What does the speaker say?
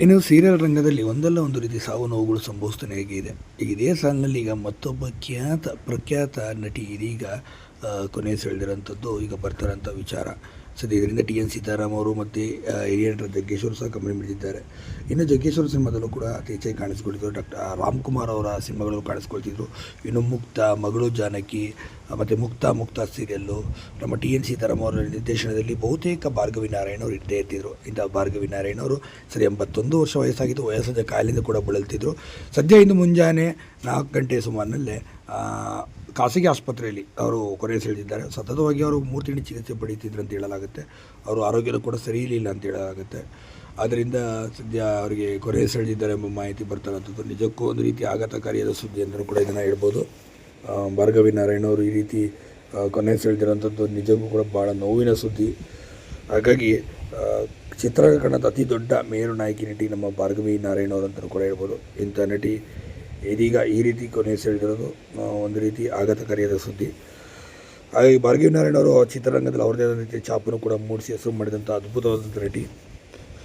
ಇನ್ನು ಸೀರಿಯಲ್ ರಂಗದಲ್ಲಿ ಒಂದಲ್ಲ ಒಂದು ರೀತಿ ಸಾವು ನೋವುಗಳು ಸಂಭವಿಸ್ತಾನೆ ಈಗ ಇದೇ ಸಾಲಿನಲ್ಲಿ ಈಗ ಮತ್ತೊಬ್ಬ ಖ್ಯಾತ, ಪ್ರಖ್ಯಾತ ನಟಿ ಇದೀಗ ಕೊನೆ ಸೆಳೆದಿರೋಂಥದ್ದು ಈಗ ಬರ್ತಾರಂಥ ವಿಚಾರ. ಸದ್ಯ ಇದರಿಂದ ಟಿ ಎನ್ ಸೀತಾರಾಮ್ ಅವರು ಮತ್ತು ಹಿರಿಯ ನಟ ಜಗ್ಗೇಶ್ವರ್ ಸಹ ಕಂಬನಿ ಮಿಡಿದಿದ್ದಾರೆ ಇನ್ನು ಜಗ್ಗೇಶ್ವರ್ ಸಿನಿಮಾದಲ್ಲೂ ಕೂಡ ಅತಿ ಹೆಚ್ಚಾಗಿ ಕಾಣಿಸ್ಕೊಳ್ತಿದ್ರು. ಡಾಕ್ಟರ್ ರಾಮ್ಕುಮಾರ್ ಅವರ ಸಿನಿಮಾಗಳು ಕಾಣಿಸ್ಕೊಳ್ತಿದ್ರು. ಇನ್ನು ಮುಕ್ತ, ಮಗಳು ಜಾನಕಿ ಮತ್ತು ಮುಕ್ತ ಮುಕ್ತ ಸೀರಿಯಲ್ಲು ನಮ್ಮ ಟಿ ಎನ್ ಸೀತಾರಾಮ್ ಅವರ ನಿರ್ದೇಶನದಲ್ಲಿ ಬಹುತೇಕ ಭಾರ್ಗವಿ ನಾರಾಯಣ ಅವರು ಇದ್ದೇ ಇರ್ತಿದ್ರು. ಇಂಥ ಭಾರ್ಗವಿ ನಾರಾಯಣ ಅವರು ಸರಿ ಎಂಬತ್ತೊಂದು ವರ್ಷ ವಯಸ್ಸಾಗಿದ್ದು ವಯಸ್ಸಾದ ಕಾಯಿಲೆಯಿಂದ ಕೂಡ ಬಳಲ್ತಿದ್ರು. ಸದ್ಯ ಇಂದು ಮುಂಜಾನೆ ನಾಲ್ಕು ಗಂಟೆ ಸುಮಾರಿನಲ್ಲೇ ಖಾಸಗಿ ಆಸ್ಪತ್ರೆಯಲ್ಲಿ ಅವರು ಕೊನೆ ಸೆಳೆದಿದ್ದಾರೆ. ಸತತವಾಗಿ ಅವರು ಮೂರು ತಿಂಗಳು ಚಿಕಿತ್ಸೆ ಪಡೀತಿದ್ರು ಅಂತ ಹೇಳಲಾಗುತ್ತೆ. ಅವರು ಆರೋಗ್ಯನೂ ಕೂಡ ಸರಿ ಇರಲಿಲ್ಲ ಅಂತ ಹೇಳಲಾಗುತ್ತೆ. ಆದ್ದರಿಂದ ಸದ್ಯ ಅವರಿಗೆ ಕೊನೆ ಸೆಳೆದಿದ್ದಾರೆ ಎಂಬ ಮಾಹಿತಿ ಬರ್ತಾರಂಥದ್ದು ನಿಜಕ್ಕೂ ಒಂದು ರೀತಿ ಆಘಾತಕಾರಿಯಾದ ಸುದ್ದಿ ಅಂತಲೂ ಕೂಡ ಇದನ್ನು ಹೇಳ್ಬೋದು. ಭಾರ್ಗವಿ ನಾರಾಯಣ ಅವರು ಈ ರೀತಿ ಕೊನೆಸೆಳೆದಿರೋಂಥದ್ದು ಕೊನೆ ಸೆಳೆದಿರೋಂಥದ್ದು ನಿಜಕ್ಕೂ ಕೂಡ ಭಾಳ ನೋವಿನ ಸುದ್ದಿ. ಹಾಗಾಗಿ ಚಿತ್ರರಂಗದ ಅತಿ ದೊಡ್ಡ ಮೇರು ನಾಯಕಿ ನಟಿ ನಮ್ಮ ಭಾರ್ಗವಿ ನಾರಾಯಣ ಅವರು ಅಂತಲೂ ಕೂಡ ಹೇಳ್ಬೋದು. ಇಂಥ ನಟಿ ಇದೀಗ ಈ ರೀತಿ ಕೊನೆ ಸೆಳೆದಿರೋದು ಒಂದು ರೀತಿ ಆಘಾತಕಾರಿಯಾದ ಸುದ್ದಿ. ಹಾಗಾಗಿ ಭಾರ್ಗವಿ ನಾರಾಯಣ ಅವರು ಚಿತ್ರರಂಗದಲ್ಲಿ ಅವ್ರದ್ದೇ ಆದ ರೀತಿಯ ಛಾಪನ್ನು ಕೂಡ ಮೂಡಿಸಿ ಹೆಸರು ಮಾಡಿದಂಥ ಅದ್ಭುತವಾದಂಥ ನಟಿ.